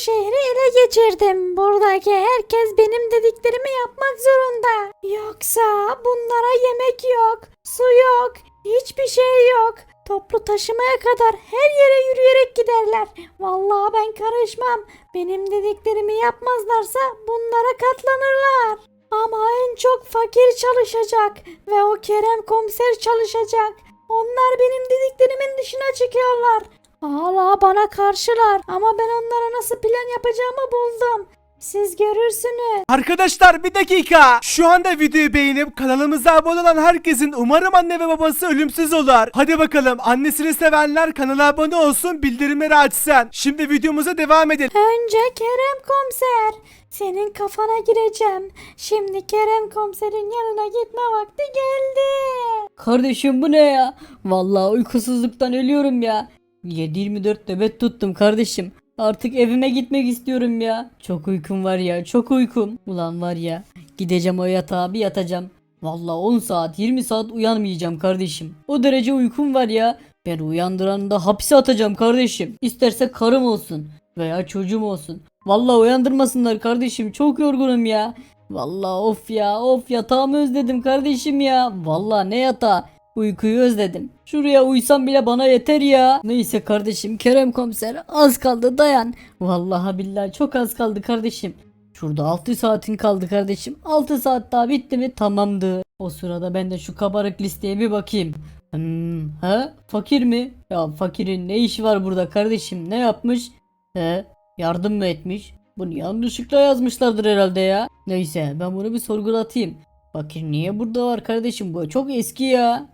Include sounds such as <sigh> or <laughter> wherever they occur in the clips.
şehri ele geçirdim. Buradaki herkes benim dediklerimi yapmak zorunda. Yoksa bunlara yemek yok, su yok, hiçbir şey yok. Toplu taşımaya kadar her yere yürüyerek giderler. Vallahi ben karışmam. Benim dediklerimi yapmazlarsa bunlara katlanırlar. Ama en çok fakir çalışacak ve o Kerem komiser çalışacak. Onlar benim dediklerimin dışına çıkıyorlar. Hala bana karşılar ama ben onlara nasıl plan yapacağımı buldum. Siz görürsünüz. Arkadaşlar bir dakika. Şu anda videoyu beğenip kanalımıza abone olan herkesin umarım anne ve babası ölümsüz olur. Hadi bakalım annesini sevenler kanala abone olsun bildirimleri açsın. Şimdi videomuza devam edelim. Önce Kerem komiser. Senin kafana gireceğim. Şimdi Kerem komiserin yanına gitme vakti geldi. Kardeşim bu ne ya? Vallahi uykusuzluktan ölüyorum ya. 7-24 nöbet tuttum kardeşim. Artık evime gitmek istiyorum ya. Çok uykum var ya çok uykum. Ulan var ya gideceğim o yatağa bir yatacağım. Vallahi 10 saat 20 saat uyanmayacağım kardeşim. O derece uykum var ya. Ben uyandıran da hapse atacağım kardeşim. İsterse karım olsun veya çocuğum olsun. Vallahi uyandırmasınlar kardeşim çok yorgunum ya. Vallahi of ya of yatağımı özledim kardeşim ya. Vallahi ne yatağı. Uykuyu özledim. Şuraya uysam bile bana yeter ya. Neyse kardeşim Kerem komiser az kaldı dayan. Vallahi billahi çok az kaldı kardeşim. Şurada 6 saatin kaldı kardeşim. 6 saat daha bitti mi tamamdır. O sırada ben de şu kabarık listeye bir bakayım. Hmm, he? Fakir mi? Ya fakirin ne işi var burada kardeşim? Ne yapmış? He? Yardım mı etmiş? Bunu yanlışlıkla yazmışlardır herhalde ya. Neyse ben bunu bir sorgulatayım. Fakir niye burada var kardeşim? Bu çok eski ya.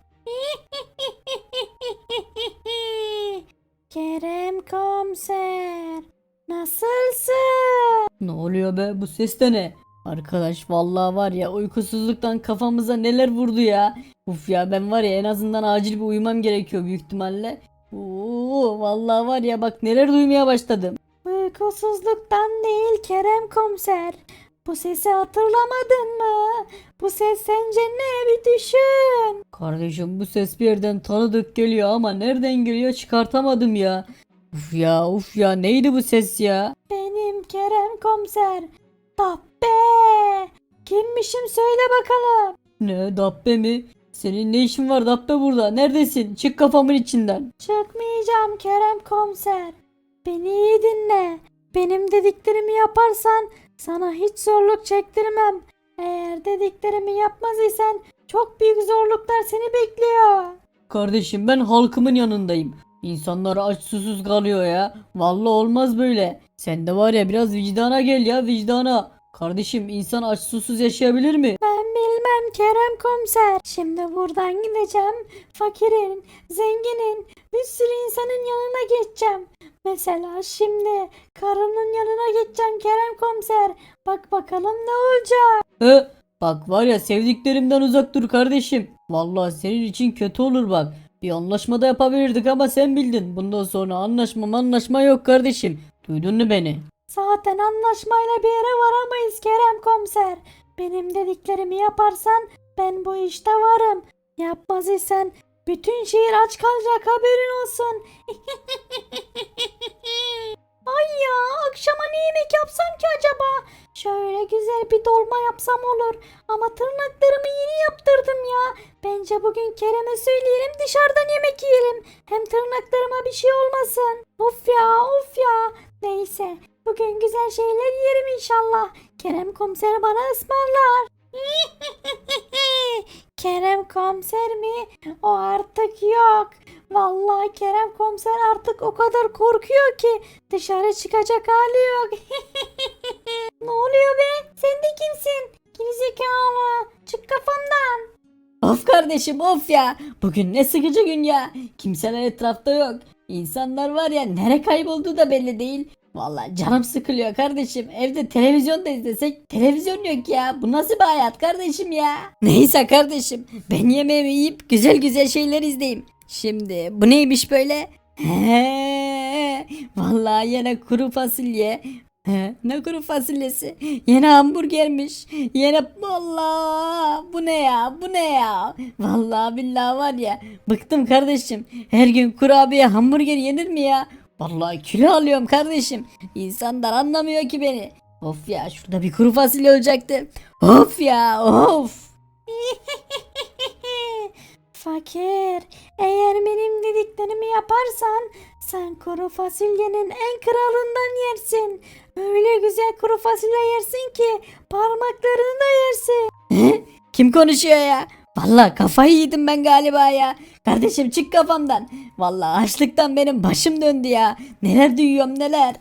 Kerem komiser. Nasılsın? Ne oluyor be bu ses de ne? Arkadaş vallahi var ya uykusuzluktan kafamıza neler vurdu ya. Uf ya ben var ya en azından acil bir uyumam gerekiyor büyük ihtimalle. Oo vallahi var ya bak neler duymaya başladım. Uykusuzluktan değil Kerem komiser. Bu sesi hatırlamadın mı? Bu ses sence ne bir düşün. Kardeşim bu ses bir yerden tanıdık geliyor ama nereden geliyor çıkartamadım ya. Uf ya uf ya neydi bu ses ya? Benim Kerem komiser. Dabbe. Kimmişim söyle bakalım. Ne Dabbe mi? Senin ne işin var Dabbe burada? Neredesin? Çık kafamın içinden. Çıkmayacağım Kerem komiser. Beni iyi dinle. Benim dediklerimi yaparsan sana hiç zorluk çektirmem. Eğer dediklerimi yapmaz isen çok büyük zorluklar seni bekliyor. Kardeşim ben halkımın yanındayım. İnsanlar aç susuz kalıyor ya. Vallahi olmaz böyle. Sen de var ya biraz vicdana gel ya vicdana. Kardeşim insan aç susuz yaşayabilir mi? Ben bilmem Kerem komiser. Şimdi buradan gideceğim. Fakirin, zenginin, bir sürü insanın yanına geçeceğim. Mesela şimdi karının yanına geçeceğim Kerem komiser. Bak bakalım ne olacak. He? Bak var ya sevdiklerimden uzak dur kardeşim. Vallahi senin için kötü olur bak. Bir anlaşma da yapabilirdik ama sen bildin. Bundan sonra anlaşma anlaşma yok kardeşim. Duydun mu beni? Zaten anlaşmayla bir yere varamayız Kerem komiser. Benim dediklerimi yaparsan ben bu işte varım. Yapmaz isen bütün şehir aç kalacak haberin olsun. <laughs> Ay ya akşama ne yemek yapsam ki acaba? Şöyle güzel bir dolma yapsam olur. Ama tırnaklarımı yeni yaptırdım ya. Bence bugün Kerem'e söyleyelim dışarıdan yemek yiyelim. Hem tırnaklarıma bir şey olmasın. Of ya of ya. Neyse bugün güzel şeyler yerim inşallah. Kerem komiser bana ısmarlar. <laughs> Kerem komiser mi? O artık yok. Vallahi Kerem komiser artık o kadar korkuyor ki dışarı çıkacak hali yok. <laughs> ne oluyor be? Sen de kimsin? Gerizekalı. Çık kafamdan. Of kardeşim of ya. Bugün ne sıkıcı gün ya. Kimseler etrafta yok. İnsanlar var ya nere kaybolduğu da belli değil. Vallahi canım sıkılıyor kardeşim. Evde televizyon da izlesek televizyon yok ya. Bu nasıl bir hayat kardeşim ya? Neyse kardeşim. Ben yemeğimi yiyip güzel güzel şeyler izleyeyim. Şimdi bu neymiş böyle? He, vallahi yine kuru fasulye. He, ne kuru fasulyesi? Yine hamburgermiş. Yine vallahi bu ne ya? Bu ne ya? Vallahi billahi var ya. Bıktım kardeşim. Her gün kurabiye hamburger yenir mi ya? Vallahi kilo alıyorum kardeşim. İnsanlar anlamıyor ki beni. Of ya şurada bir kuru fasulye olacaktı. Of ya of. <laughs> Fakir, eğer benim dediklerimi yaparsan sen kuru fasulyenin en kralından yersin. Öyle güzel kuru fasulye yersin ki parmaklarını da yersin. Kim konuşuyor ya? Vallahi kafayı yedim ben galiba ya. Kardeşim çık kafamdan. Vallahi açlıktan benim başım döndü ya. Neler duyuyorum neler.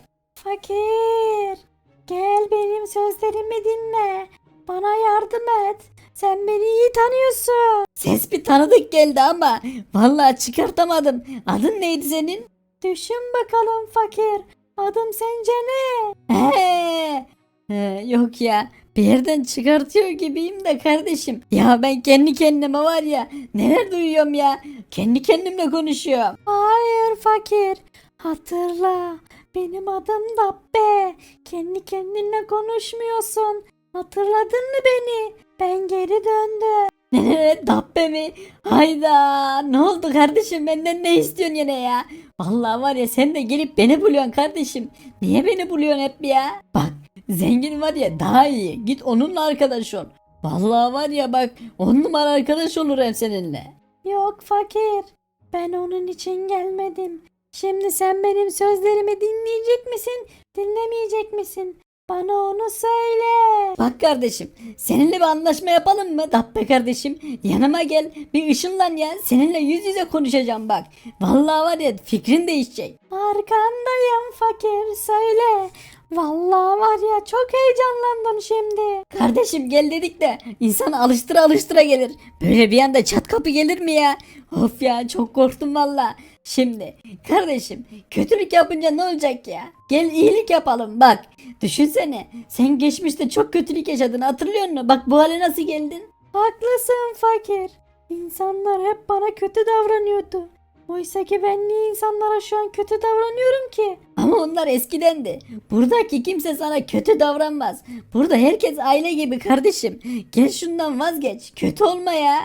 Fakir, gel benim sözlerimi dinle. Bana yardım et. Sen beni iyi tanıyorsun. Ses bir tanıdık geldi ama vallahi çıkartamadım. Adın neydi senin? Düşün bakalım fakir. Adım sence ne? He. He, yok ya bir yerden çıkartıyor gibiyim de kardeşim. Ya ben kendi kendime var ya neler duyuyorum ya. Kendi kendimle konuşuyorum. Hayır fakir. Hatırla. Benim adım Dabbe. Kendi kendinle konuşmuyorsun. Hatırladın mı beni? Ben geri döndüm. <laughs> Ne dabbe mi? Hayda ne oldu kardeşim benden ne istiyorsun yine ya? Vallahi var ya sen de gelip beni buluyorsun kardeşim. Niye beni buluyorsun hep ya? Bak zengin var ya daha iyi git onunla arkadaş ol. Vallahi var ya bak on numara arkadaş olur hem seninle. Yok fakir. Ben onun için gelmedim. Şimdi sen benim sözlerimi dinleyecek misin? Dinlemeyecek misin? Bana onu söyle. Bak kardeşim seninle bir anlaşma yapalım mı? Dabbe kardeşim yanıma gel bir ışınlan ya seninle yüz yüze konuşacağım bak. Vallahi var ya fikrin değişecek. Arkandayım fakir. Söyle. Vallahi var ya çok heyecanlandım şimdi. Kardeşim gel dedik de insan alıştıra alıştıra gelir. Böyle bir anda çat kapı gelir mi ya? Of ya çok korktum valla. Şimdi kardeşim kötülük yapınca ne olacak ya? Gel iyilik yapalım bak. Düşünsene sen geçmişte çok kötülük yaşadın hatırlıyor musun? Bak bu hale nasıl geldin? Haklısın fakir. İnsanlar hep bana kötü davranıyordu. Oysa ki ben niye insanlara şu an kötü davranıyorum ki? <laughs> Ama onlar eskidendi. Buradaki kimse sana kötü davranmaz. Burada herkes aile gibi kardeşim. Gel şundan vazgeç. Kötü olma ya.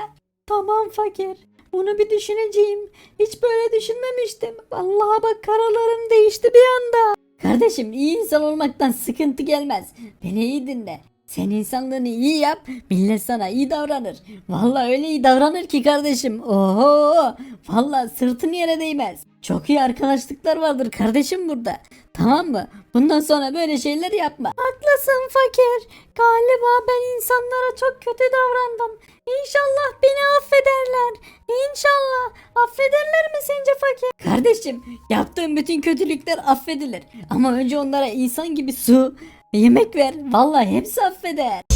Tamam fakir. Bunu bir düşüneceğim. Hiç böyle düşünmemiştim. Vallahi bak karalarım değişti bir anda. Kardeşim iyi insan olmaktan sıkıntı gelmez. Beni iyi dinle. Sen insanlığını iyi yap, millet sana iyi davranır. Vallahi öyle iyi davranır ki kardeşim. Oho! Vallahi sırtın yere değmez. Çok iyi arkadaşlıklar vardır kardeşim burada. Tamam mı? Bundan sonra böyle şeyler yapma. Haklısın fakir. Galiba ben insanlara çok kötü davrandım. İnşallah beni affederler. İnşallah. Affederler mi sence fakir? Kardeşim, yaptığın bütün kötülükler affedilir. Ama önce onlara insan gibi su, yemek ver. Vallahi hepsi affeder.